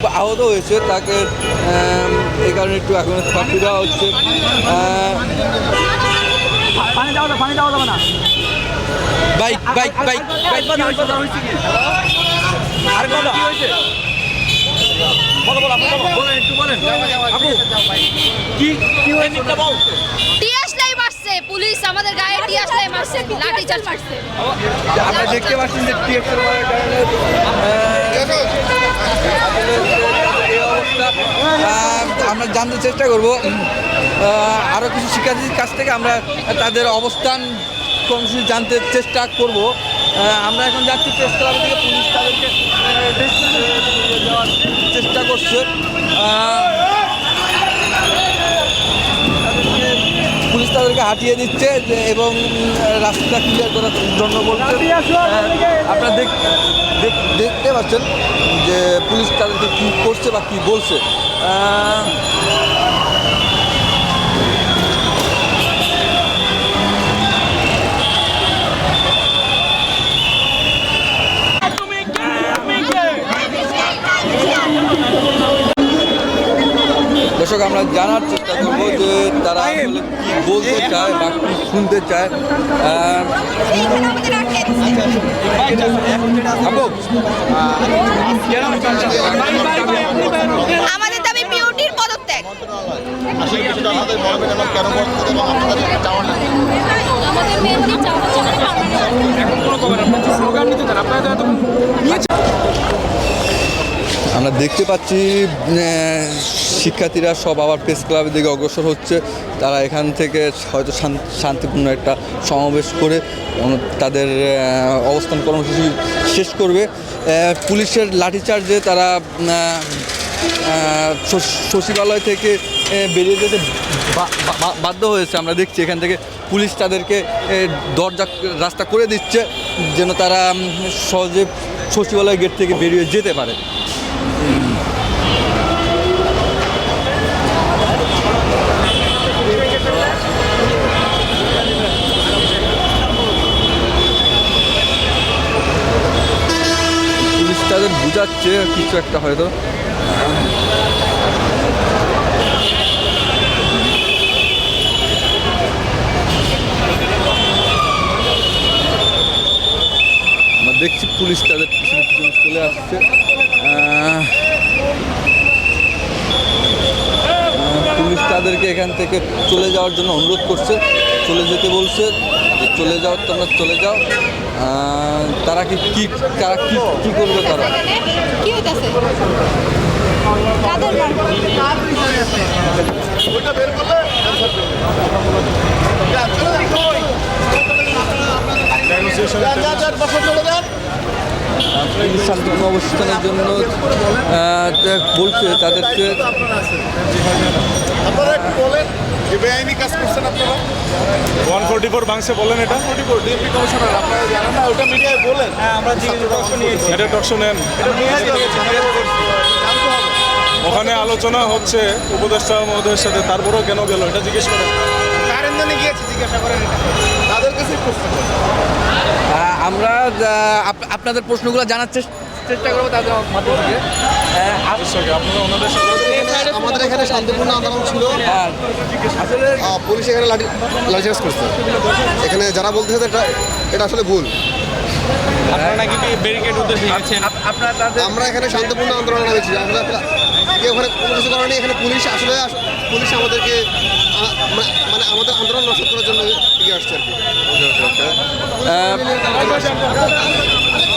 আহত হয়েছে তাকে এই কারণে একটু এখন থাপ্পি দেওয়া হচ্ছে। পানি দেওয়া পানি দেওয়া যাবে না। Bike bike bike bike. আর কথা হয়েছে বলো বলো আপনি বলেন একটু বলেন। আপু কি কি হয়েছে? পুলিশ আমাদের গায়ে লাই মারছে লাঠি চার্জ মারছে আমরা দেখতে পাচ্ছেন যে টিএক্সের মারার কারণে আসলে আমরা জানতে চেষ্টা করব। আরও কিছু শিক্ষার্থীর কাছ থেকে আমরা তাদের অবস্থান কর্মসূচি জানতে চেষ্টা করব। আমরা এখন যাচ্ছি প্রেস ক্লাব থেকে পুলিশ তাদেরকে দেওয়ার চেষ্টা করছে আহ, তাদেরকে পুলিশ তাদেরকে হাঁটিয়ে দিচ্ছে এবং রাস্তা ক্লিয়ার করার জন্য বলছে। আহ, আপনারা দেখ- দেখ- দেখতে পাচ্ছেন যে পুলিশ তাদেরকে কী করছে বা কী বলছে। দর্শক আমরা জানার করব যে তারা আসলে কি বলতে চায় বা কি শুনতে চায় আহ, আমাদের দাবি বিউটির পদত্যাগ। মেয়েদের চাওয়া হচ্ছে আপনার তো এতক্ষণ আমরা দেখতে পাচ্ছি শিক্ষার্থীরা সব আবার প্রেস ক্লাবের দিকে অগ্রসর হচ্ছে। তারা এখান থেকে হয়তো শান্তিপূর্ণ একটা সমাবেশ করে তাদের অবস্থান কর্মসূচি শেষ করবে। পুলিশের লাঠিচার্জে তারা সচিবালয় থেকে বেরিয়ে যেতে বাধ্য হয়েছে। আমরা দেখছি এখান থেকে পুলিশ তাদেরকে দরজা রাস্তা করে দিচ্ছে, যেন তারা সহজে সচিবালয় গেট থেকে বেরিয়ে যেতে পারে। তাদের বুঝাচ্ছে কিছু একটা হয়তো। দেখছি পুলিশ তাদের পিছনে পিছনে চলে আসছে। পুলিশ তাদেরকে এখান থেকে চলে যাওয়ার জন্য অনুরোধ করছে। চলে যেতে বলছে যে চলে যাও তোমরা চলে যাও। তারা কি কি তারা কি কি করবে তারা? কি হইতাছে? কাদের পুলিশ শান্তিপূর্ণ অবস্থানের জন্য বলছে তাদেরকে আপনারা একটু বলেন যে বেআইনি কাজ করছেন আপনারা? ওয়ান ফোর্টি ফোর বাংশে বলেন এটা। ফোর্টি ফোর ডিএমপি কমিশনার আপনারা জানেন না? ওটা মিডিয়ায় বলেন। হ্যাঁ আমরা এটা টকশো নেন। ওখানে আলোচনা হচ্ছে উপদেষ্টা মহোদয়ের সাথে তারপরেও কেন গেল? এটা জিজ্ঞেস করেন। কারেন্দানে গিয়েছে জিজ্ঞাসা করেন তাদের কাছে প্রশ্ন আমরা আপনাদের প্রশ্নগুলো জানার চেষ্টা করব তাদের মাধ্যমে আহ, অবশ্যই আপনারা আমাদের এখানে শান্তিপূর্ণ আন্দোলন ছিল। হ্যাঁ, পুলিশ এখানে লাঠিচার্জ করছে। এখানে যারা বলতেছে এটা এটা আসলে ভুল। আমরা এখানে শান্তিপূর্ণ আন্দোলন নামেছি। আমরা কেউ ওখানে কোনো কিছু করেনি এখানে পুলিশ আসলে আস- পুলিশ আমাদেরকে